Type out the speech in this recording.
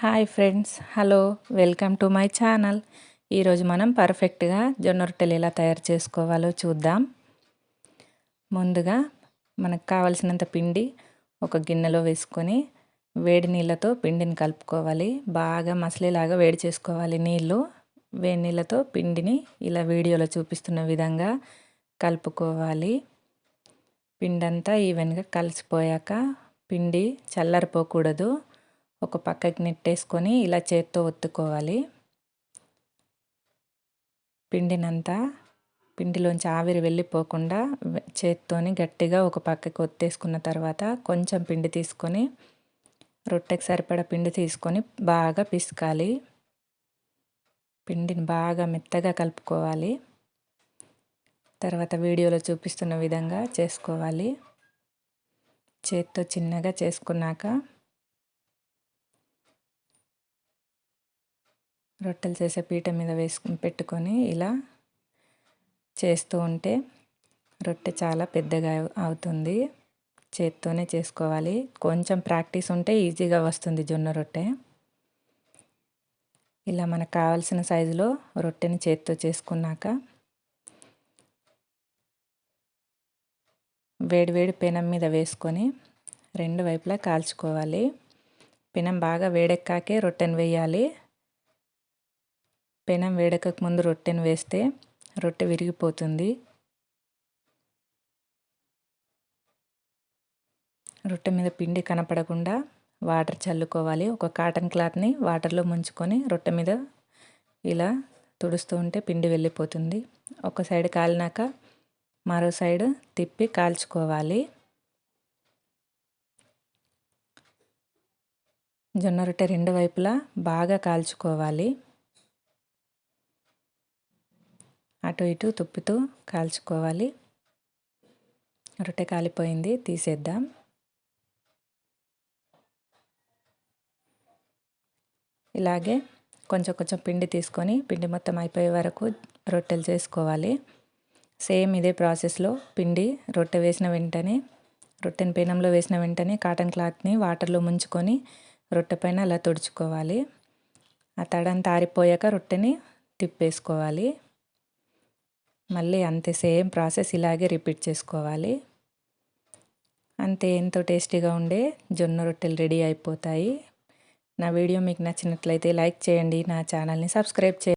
Hi friends hello welcome to my channel. ఈరోజు మనం పర్ఫెక్ట్గా జొన్న రొట్టెలు ఎలా తయారు చేసుకోవాలో చూద్దాం. ముందుగా మనకు కావలసినంత పిండి ఒక గిన్నెలో వేసుకొని వేడి నీళ్ళతో పిండిని కలుపుకోవాలి. బాగా మసలేలాగా వేడి చేసుకోవాలి నీళ్ళు. వేడి నీళ్ళతో పిండిని ఇలా వీడియోలో చూపిస్తున్న విధంగా కలుపుకోవాలి. పిండి అంతా ఈవెన్గా కలిసిపోయాక పిండి చల్లారిపోకూడదు. ఒక పక్కకి నెట్టేసుకొని ఇలా చేత్తో ఒత్తుకోవాలి. పిండినంతా పిండిలోంచి ఆవిరి వెళ్ళిపోకుండా చేత్తోని గట్టిగా ఒక పక్కకి ఒత్తేసుకున్న తర్వాత కొంచెం పిండి తీసుకొని రొట్టెకి సరిపడ పిండి తీసుకొని బాగా పిసకాలి. పిండిని బాగా మెత్తగా కలుపుకోవాలి. తర్వాత వీడియోలో చూపిస్తున్న విధంగా చేసుకోవాలి. చేత్తో చిన్నగా చేసుకున్నాక రొట్టెలు చేసే పీట మీద వేసుకుని పెట్టుకొని ఇలా చేస్తూ ఉంటే రొట్టె చాలా పెద్దగా అవుతుంది. చేత్తోనే చేసుకోవాలి. కొంచెం ప్రాక్టీస్ ఉంటే ఈజీగా వస్తుంది జొన్న రొట్టె. ఇలా మనకు కావాల్సిన సైజులో రొట్టెని చేత్తో చేసుకున్నాక వేడివేడి పెనం మీద వేసుకొని రెండు వైపులా కాల్చుకోవాలి. పెనం బాగా వేడెక్కాకే రొట్టెను వేయాలి. పెనం వేడకకు ముందు రొట్టెను వేస్తే రొట్టె విరిగిపోతుంది. రొట్టె మీద పిండి కనపడకుండా వాటర్ చల్లుకోవాలి. ఒక కాటన్ క్లాత్ని వాటర్లో ముంచుకొని రొట్టె మీద ఇలా తుడుస్తూ ఉంటే పిండి వెళ్ళిపోతుంది. ఒక సైడ్ కాలినాక మరో సైడ్ తిప్పి కాల్చుకోవాలి. జొన్న రొట్టె రెండు వైపులా బాగా కాల్చుకోవాలి. అటు ఇటు తుప్పుతూ కాల్చుకోవాలి. రొట్టె కాలిపోయింది తీసేద్దాం. ఇలాగే కొంచెం కొంచెం పిండి తీసుకొని పిండి మొత్తం అయిపోయే వరకు రొట్టెలు చేసుకోవాలి. సేమ్ ఇదే ప్రాసెస్లో పిండి రొట్టె వేసిన వెంటనే రొట్టెని పెనంలో వేసిన వెంటనే కాటన్ క్లాత్ని వాటర్లో ముంచుకొని రొట్టె పైన అలా తుడుచుకోవాలి. ఆ తడంతా ఆరిపోయాక రొట్టెని తిప్పేసుకోవాలి. మళ్ళీ అంతే సేమ్ ప్రాసెస్ ఇలాగే రిపీట్ చేసుకోవాలి. అంతే ఎంతో టేస్టీగా ఉండే జొన్న రొట్టెలు రెడీ అయిపోతాయి. నా వీడియో మీకు నచ్చినట్లయితే లైక్ చేయండి నా ఛానల్ని సబ్స్క్రైబ్ చేయండి.